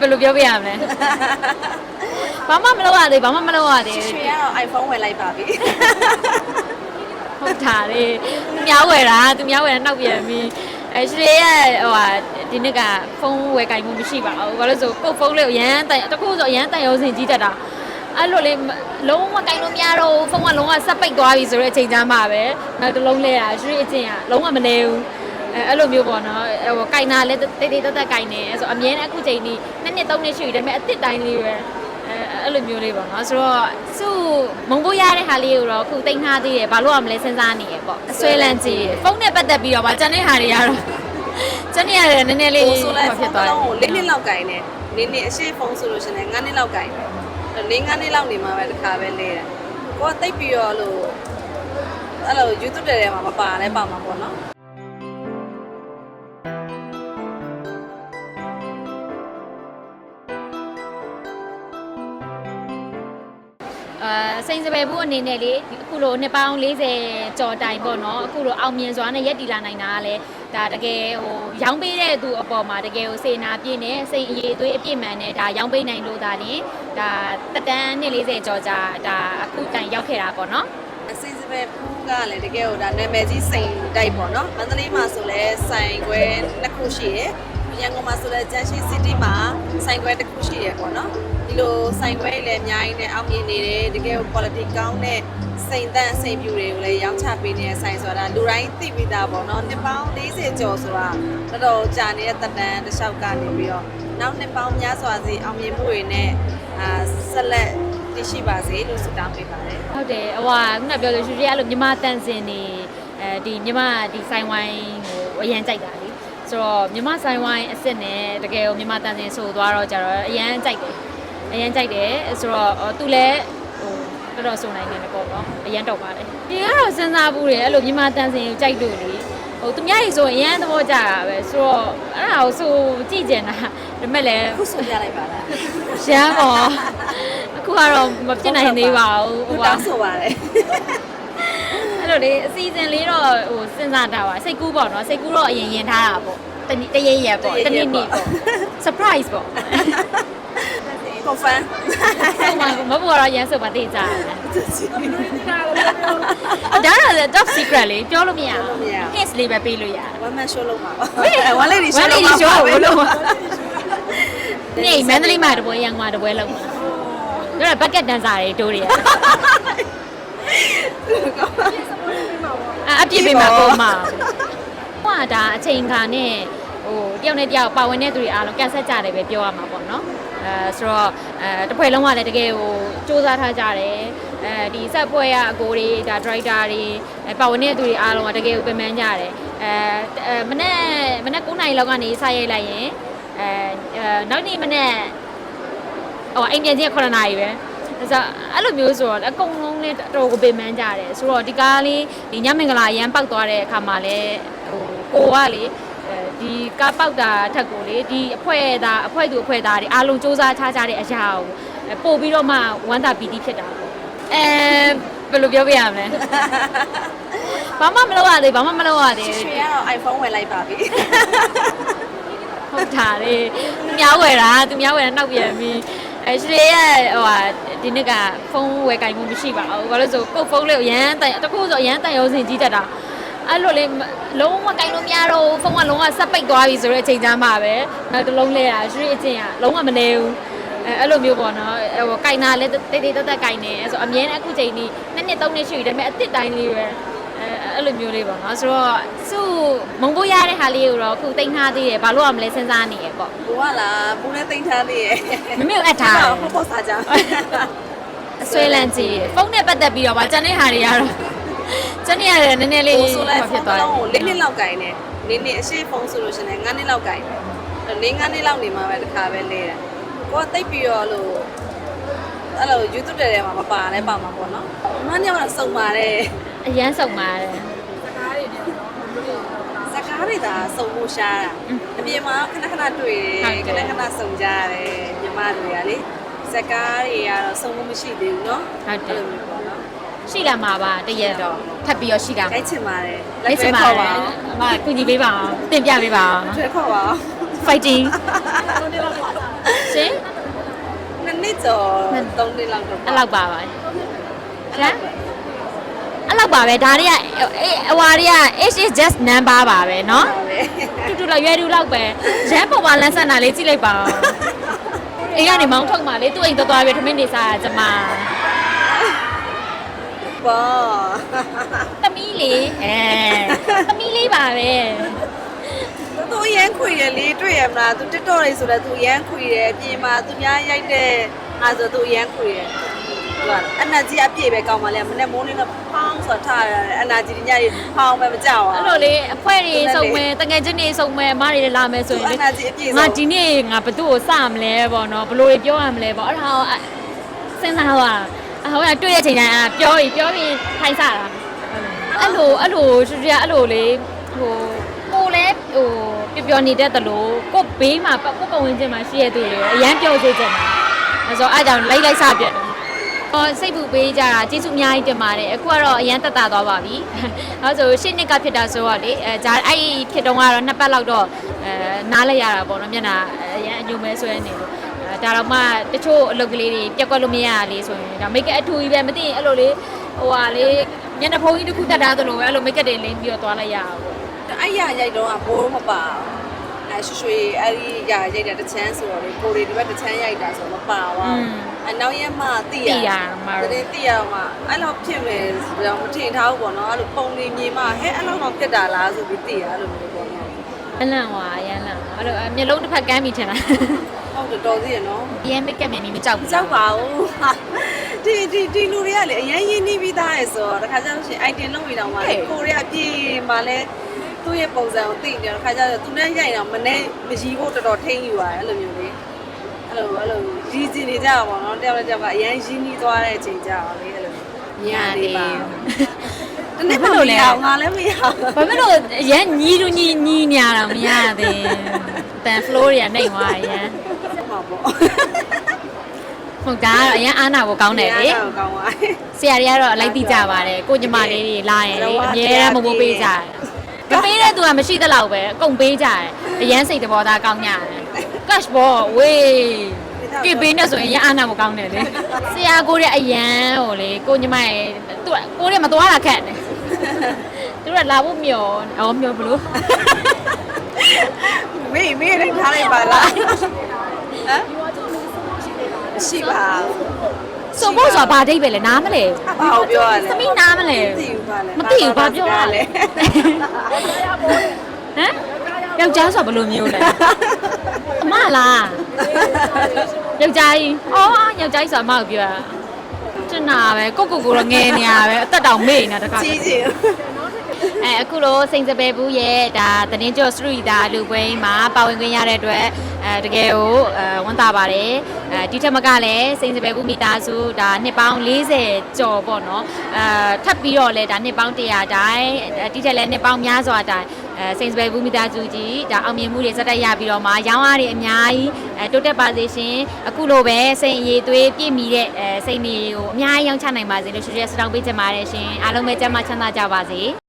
ဘယ်လိုပြောပြရမလဲဘာမှမလုပ်ရသေးဘာမှမလုပ်ရသေးရွှေကတော့ iPhone ဝယ်လိုက်ပါပြီဟုတ်တာလေသူများဝယ်တာသူများဝယ်တာနောက်ပြန်ပြီးအဲရွှေရဲ့ဟိုဟာဒီနေ့ကဖုန်းဝယ်ကင်မှုမရှိပါဘူးဘာလို့ဆိုကိုယ့်ဖုန်းလေးကိုရမ်းတန်တခုဆိုရမ်းတန်ရုံးစင်ကြီးတက်တာအဲ့လိုလေလုံးဝကင်လို့မရတော့ဘူးဖုန်းကလုံးဝဆက်ပိတ်သွားပြီဆိုတဲ့အချိန်ကျမှပဲနောက်တစ်လုံးလဲတာရွှေအချင်းကလုံးဝမလဲဘူး အဲအဲ့လိုမျိုးပေါ့နော်ဟိုကင်တာလည်းတိတ်တိတ်တက်တက်ကင်နေအဲဆိုအမြဲတမ်းအခုချိန်ကြီးနှစ်နှစ်သုံးနှစ်ရှိပြီဒါပေမဲ့အစ်စ်တိုင်းလေးပဲအဲအဲ့လိုမျိုးလေးပေါ့နော်ဆိုတော့စုမုံဖို့ရတဲ့ဟာလေးကိုတော့အခုတိတ်ထားသေးတယ်ဘာလို့ရမလဲစဉ်းစားနေရပေါ့အစွဲလန်းကြည့်ဖုန်းနဲ့ပတ်သက်ပြီးတော့ဗာကျန်တဲ့ဟာတွေကတော့ကျန်တဲ့ဟာတွေနည်းနည်းလေးဟိုဆိုလိုက်ဖုဖြစ်န်းသွားတော့တယ်လေးနှစ်လောက်ကင်တယ်လေးနှစ်အရှိဖုန်းဆိုလို့ရှိရင်9နှစ်လောက်ကင်တယ်လေး9နှစ်လောက်နေမှာပဲတစ်ခါပဲလဲတယ်ကိုကတိတ်ပြီးတော့လို့အဲ့လို YouTube တဲ့ထဲမှာမပါလဲပါမှာပေါ့နော် အာစိန်စပယ်ဘူးအနေနဲ့လေဒီအခုလိုနှစ်ပေါင်း40ကျော်တိုင်ပေါ့နော်အခုလိုအောင်မြင်စွာနဲ့ရက်တည်လာနိုင်တာကလည်းဒါတကယ်ဟိုရောင်းပေးတဲ့သူအပေါ်မှာတကယ်ဟိုစေနာပြည့်နဲ့စိတ်အရေးအသွေးအပြည့်မှန်နဲ့ဒါရောင်းပေးနိုင်လို့ဒါရင်ဒါတက်တန်းနှစ်40ကျော်ကြာဒါအခုတိုင်ရောက်ခဲ့တာပေါ့နော်အစိစပဲဖူးကလည်းတကယ်ဟိုဒါနာမည်ကြီးစိန်တိုက်ပေါ့နော်မန္တလေးမှာဆိုလဲဆိုင်ခွဲနှစ်ခုရှိရယ် ရန်ကုန်မှာဆိုလဲဂျန်ရှိစီးတီးမှာဆိုင်ခွဲတစ်ခုရှိရယ်ပေါ့နော်ဒီလိုဆိုင်ခွဲလည်းအများကြီးနဲ့အောင်မြင်နေတယ်တကယ်ဟို quality ကောင်းတဲ့စိန်တန့်စိန်ပြူတွေကိုလည်းရောင်းချပေးနေတဲ့ဆိုင်ဆိုတာလူတိုင်းသိပြီးသားပေါ့နော်နှစ်ပေါင်း40ကျော်ဆိုတာတော်တော်ကြာနေတဲ့တက်တန်းတစ်လျှောက်ကနေပြီးတော့နောက်နှစ်ပေါင်းများစွာစီအောင်မြင်မှုတွေနဲ့အာဆက်လက်တည်ရှိပါစေလို့ဆုတောင်းပေးပါတယ်ဟုတ်တယ်ဟိုဟာခုနပြောလို့ရှိရင်အဲ့လိုမြမတန်စင်နေအဲဒီမြမဒီဆိုင်ဝိုင်းဟိုအရန်ကြိုက်တာလေ ဆိုတော့မြမဆိုင်ဝိုင်းအစ်စ်နဲ့တကယ်ကိုမြမတန်စင်ဆိုသွားတော့ကြတော့အရန်ကြိုက်တယ်အရန်ကြိုက်တယ်ဆိုတော့သူလည်းဟိုတော်တော်စုံနိုင်နေတယ်ပေါ့နော်အရန်တော့ပါတယ်ဒီကတော့စဉ်းစားဘူးတယ်အဲ့လိုမြမတန်စင်ကိုကြိုက်လို့လေဟိုသူများကြီးဆိုရင်အရန်သဘောကျတာပဲဆိုတော့အဲ့ဒါကိုဆိုကြည့်ကြင်တာဒါပေမဲ့လည်းခုဆိုပြလိုက်ပါလားရမ်းပေါ့အခုကတော့မဖြစ်နိုင်သေးပါဘူးခုဟိုတောကင်းဆိုပါတယ် အဲ့လိုလေအစီအစဉ်လေးတော့ဟိုစဉ်းစားတာပါစိတ်ကူးပေါ့နော်စိတ်ကူးတော့အရင်ရင်ထားတာပေါ့တနေ့တရရက်ပေါ့တနေ့နေ့ပေါ့ surprise ပေါ့ confirm ဟိုမှာမဘောတော့ရမ်းဆိုပါသေးကြတယ်ဒါတော့ top secret လေးပြောလို့မရဘူး hints လေးပဲပေးလို့ရတယ် one man show လုပ်မှာပါဟေး one lady show one လုပ် lady မှာ show ပါကိုလုံးဝနေမန္တလေးမှာတပွဲရန်ကုန်မှာတပွဲလုံးမှာဒါတော့ bucket dancer တွေတိုးတွေရ အပြည့်ပေးမှာပုံမှာဟိုကဒါအချိန်ခါနဲ့ဟိုတယောက်နဲ့တယောက်ပါဝင်တဲ့သူတွေအားလုံးကန်ဆက်ကြတယ်ပဲပြောရမှာပေါ့နော်အဲဆိုတော့အဲတစ်ဖွဲ့လုံးကလည်းတကယ်ဟိုစူးစမ်းထားကြတယ်အဲဒီဆက်ဖွဲ့ရအကိုတွေဒါ driver တွေအဲပါဝင်တဲ့သူတွေအားလုံးကတကယ်ကိုပြင်ပန်းကြတယ်အဲအဲမနေ့မနေ့9နာရီလောက်ကနေစရိုက်လိုက်ရင်အဲအဲနောက်နေ့မနေ့ဟိုအိမ်ပြန်ချင်း9နာရီပဲ ဒါဆိုအဲ့လိုမျိုးဆိုတော့အကုန်လုံးလေးတော်တော်ကိုပြင်ပန်းကြတယ်ဆိုတော့ဒီကားလေးဒီညမင်္ဂလာရမ်းပောက်သွားတဲ့အခါမှာလည်းဟိုကိုကလေအဲဒီကားပောက်တာထက်ကိုလေဒီအဖွဲသားအဖွဲသူအဖွဲသားတွေအားလုံးစူးစမ်းထားကြတဲ့အရာကိုပို့ပြီးတော့မှဝမ်းသာပီတိဖြစ်တာပေါ့အဲဘယ်လိုပြောပြရမလဲဘာမှမလုပ်ရသေးဘာမှမလုပ်ရသေးရွှေကတော့ iPhone ဝယ်လိုက်ပါပြီဟုတ်တာလေသူများဝယ်တာသူများဝယ်တာနောက်ပြန်ပြီး အဲရွှေရဲ့ဟိုဟာဒီနေ့ကဖုန်းဝယ်ကင်မှုမရှိပါဘူးဘာလို့ဆိုကိုယ့်ဖုန်းလေးကိုရမ်းတန်တခုဆိုရမ်းတန်ရုံးစင်ကြီးတက်တာအဲ့လိုလေလုံးဝကင်လို့မရတော့ဘူးဖုန်းကလုံးဝဆက်ပိတ်သွားပြီဆိုတဲ့အချိန်ကျမှပဲနောက်တစ်လုံးလဲတာရွှေအချင်းကလုံးဝမလဲဘူးအဲအဲ့လိုမျိုးပေါ့နော်ဟိုကင်တာလည်းတိတ်တိတ်တက်တက်ကင်နေဆိုအမြဲတမ်းအခုချိန်ကြီးနှစ်နှစ်သုံးနှစ်ရှိပြီဒါပေမဲ့အစ်စ်တိုင်းလေးပဲ အဲအဲ့လိုမျိုးလေးပေါ့နော်ဆိုတော့စုမုံဖို့ရတဲ့ဟာလေးကိုတော့အခုတိတ်ထားသေးတယ်ဘာလို့ရမလဲစဉ်းစားနေရပေါ့ဘူကလားဘူနဲ့တိမ့်ထားသေးရဲ့မမေကိုအပ်ထားတယ်ဟုတ်ပေါ့စားကြအဆွဲလန်းကြည့်ဖုန်းနဲ့ပတ်သက်ပြီးတော့ဗာကျန်တဲ့ဟာတွေကတော့ကျန်တဲ့ဟာတွေနည်းနည်းလေးဟိုဆိုလိုက်ဖုဖြစ်န်းသွားတော့တယ်လေးနှစ်လောက်ကင်တယ်လေးနှစ်အရှိဖုန်းဆိုလို့ရှိရင်9နှစ်လောက်ကင်တယ်လေး9နှစ်လောက်နေမှာပဲတစ်ခါပဲလဲတယ်ကိုကတိတ်ပြီးတော့လို့အဲ့လို YouTube တဲ့ထဲမှာမပါလဲပါမှာပေါ့နော်မနေ့ကတော့စုံပါတယ် အရန်စုံပါတယ် စကားတွေသာစုံဖို့ရှားတာအပြင်မှာခဏခဏတွေ့တယ်ခဏခဏစုံကြရတယ်ညီမတွေကလေစကားတွေကတော့စုံဖို့မရှိသေးဘူးเนาะ ဟုတ်တယ် လိုမျိုးပေါ့နော် ရှိလာမှာပါတရက်တော့ထပ်ပြီးတော့ရှိလာ ကြိုက်ချင်ပါတယ် လက်စပါ ခေါ် ပါ ပါ အမကုညီပေးပါအောင်တင်ပြပေးပါအောင် ထွေးခေါ်ပါ fighting ရှ ရှင် နှစ်နှစ်ကျော်သုံးနှစ်လောက်တော့ အဲ့လောက်ပါပါရှမ်း အဲ့လောက်ပါပဲဒါတွေကအေးအဝါတွေက age is just number ပါပဲเนาะ ပါပဲ တူတူလောက်ရွယ်တူလောက်ပဲရမ်းပေါ်ပါလန်းဆန်တာလေးကြည့်လိုက်ပါဦးအိမ်ကနေမောင်းထုတ်မှလေသူ့အိမ်သွားသွားပြီးထမင်းနေစားရကျမ ပေါ့ သမီးလေးအဲသမီးလေးပါပဲ သူရမ်းခွေတယ်လေတွေ့ရမလားသူ TikTok လေးဆိုတော့သူရမ်းခွေတယ်အပြင်မှာသူများရိုက်တဲ့အဲဆိုသူရမ်းခွေတ ယ်သူကအနာကြီးအပြည့်ပဲကောင်းပါလေမနေ့မိုးနေတော့ဖောင်းဆိုထားရတယ်အနာကြီးညကြီးဖောင်းပဲမကြောက်အောင်အဲ့လိုလေအဖွဲတွေစုံမယ်တငယ်ချင်းတွေစုံမယ်မတွေလာမယ်ဆိုရင်အလေနာကြီးအပြည့်ငါဆုံးဒီနေ့ငါဘသူ့ကိုစမလဲပေါ့နော်ဘလို့ပြောရမလဲပေါ့အဲ့ဒါကိုစဉ်းစားသွားအဟိုကတွေ့တဲ့ချိန်တိုင်းအာပြောပြီးပြောပြီးထိုင်စားတာအဲ့လိုအဲ့လိုသူတွေကအဲ့လိုလေဟိုကိုလည်းဟိုပျော်ပျော်နေတတ်တယ်လို့ကိုဘေးမှာကိုပတ်ဝန်းကျင်မှာရှိရတဲ့သူတွေအရန်ပျော်စေချင်တာအဲဆိုအဲ့ကြောင့်လိုက်လိုက်စပြတ်တယ် ဟောစိတ်ပူပေးကြတာကျေးဇူးအများကြီးတင်ပါတယ်အခုကတော့အရန်တက်တာသွားပါပြီ။အဲဆိုရှစ်နှစ်ကဖြစ်တာဆိုတော့လေအဲဂျာအဲ့ဒီဖြစ်တော့ကတော့နှစ်ပတ်လောက်တော့အဲနားလိုက်ရတာပေါ့နော်မျက်နှာအရန်အညိုမဲဆွဲနေလို့အဲဒါတော့မှတချို့အလုပ်ကလေးတွေပြက်ကွက်လို့မရရလေဆိုရင်ဒါမိတ်ကအထူကြီးပဲမသိရင်အဲ့လိုလေဟိုဟာလေမျက်နှာဖုံးကြီးတစ်ခုတက်တာသလိုပဲအဲ့လိုမိတ်ကတွေလင်းပြီးတော့သွားလိုက်ရအောင်ပေါ့အဲ့ရရိုက်တော့ဘိုးမပါအဲ ရွှေရွှေအဲ့ဒီရရိုက်တဲ့တချမ်းဆိုတော့လေကိုရီဒီဘက်တချမ်းရိုက်တာဆိုတော့မပါပါဘူးအနောက်ရက်မှသိရသိရမှာတရင်သိရမှအဲ့လိုဖြစ်မယ်ဆိုတော့မထင်ထားဘူးပေါ့နော်အဲ့လိုပုံလေးမြင်မှဟဲ့အဲ့လိုတော့ဖြစ်တာလားဆိုပြီးသိရအဲ့လိုမျိုးပေါ့နော်အလန့်ဟွာအရန်လန့်အဲ့လိုမျက်လုံးတစ်ဖက်ကမ်းပြီးထင်တာဟုတ်တယ်တော်သေးရနော်အရန်မိတ်ကပ်မြင်နေမကြောက်ဘူးကြောက်ပါဦးဒီဒီဒီလူတွေကလေအရင်ရင်းနှီးပြီးသားရဲ့ဆိုတော့တခါကျလို့ရှိရင် item လုံးပြီးတော့မှလေကိုရီးယားပြည်မှာလဲ သူ့ရဲ့ပုံစံကိုသိနေတော့တခါကျတော့သူနဲ့ရိုက်တော့မနဲ့မရီဖို့တော်တော်ထိန်းယူရတယ်အဲ့လိုမျိုးလေအဲ့လိုအဲ့လိုရီးစီနေကြတာပေါ့နော်တယောက်နဲ့တယောက်ကအရင်ရင်းနှီးသွားတဲ့အချိန်ကြာအောင်လေအဲ့လိုညနေပါတနေ့မှမရအောင်ငါလည်းမရအောင်ဘာဖြစ်လို့အရန်ညီတူညီညီညာတာမရသေးတန် flow တွေကနေသွားအရန်မှာပေါ့ဟုတ်ဒါကတော့အရန်အားနာဖို့ကောင်းတယ်လေကောင်းပါဆရာတွေကတော့အလိုက်သိကြပါတယ်ကိုညီမလေးတွေလာရင်လေအမြဲတမ်းမမိုးပေးကြတယ် မပေးတဲ့သူကမရှိသလောက်ပဲအကုန်ပေးကြတယ်အရန်စိတ်တဘောသားကောင်းကြတယ် cash ဘောဝေးပြပေးနေဆိုရင်အရန်အားနာဖို့ကောင်းတယ်လေဆရာကိုတဲ့အရန်ဟိုလေကိုညီမရဲ့သူကကိုရဲ့မသွားတာခက်တယ်သူကလာဖို့မျောအော်မျောဘလို့မေးမေးလိုက်ထားလိုက်ပါလားဟမ်ရှိပါ ဆိုဖို့ဆိုတာဘာအဓိပ္ပာယ်လဲနားမလဲဘာကိုပြောရလဲသမီးနားမလဲမသိဘူးပါလဲမသိဘူးဘာပြောရလဲလဲဟမ်ယောက်ျားဆိုတာဘယ်လိုမျိုးလဲအမလားယောက်ျားကြီးအော်ယောက်ျားကြီးဆိုတာအမကိုပြောတာကျင်နာပဲကိုကိုကိုတော့ငယ်နေရပဲအသက်တောင်မေ့နေတာတခါကြီးကြီး အဲအခုလိုစိန်စပယ်ဘူးရဲ့ဒါတင်းကျော်စထရီတာလူပွဲမှာပါဝင်ခွင့်ရတဲ့အတွက်အဲတကယ်ကိုအဲဝန်တာပါတယ်အဲဒီထက်မကလည်းစိန်စပယ်ဘူးမိသားစုဒါနှစ်ပေါင်း40ကျော်ပေါ့နော်အဲထပ်ပြီးတော့လဲဒါနှစ်ပေါင်း100တိုင်းဒီထက်လည်းနှစ်ပေါင်းများစွာတိုင်းအဲစိန်စပယ်ဘူးမိသားစုကြီးဒါအောင်မြင်မှုတွေစက်တက်ရပြီးတော့မှရောင်းအားတွေအများကြီးအဲတိုးတက်ပါစေရှင်အခုလိုပဲစိန်အရေးသွေးပြည့်မီတဲ့အဲစိန်တွေကိုအများကြီးရောင်းချနိုင်ပါစေလို့ရွှေရွှေစတောင်းပေးချင်ပါတယ်ရှင်အားလုံးပဲကျန်းမာချမ်းသာကြပါစေ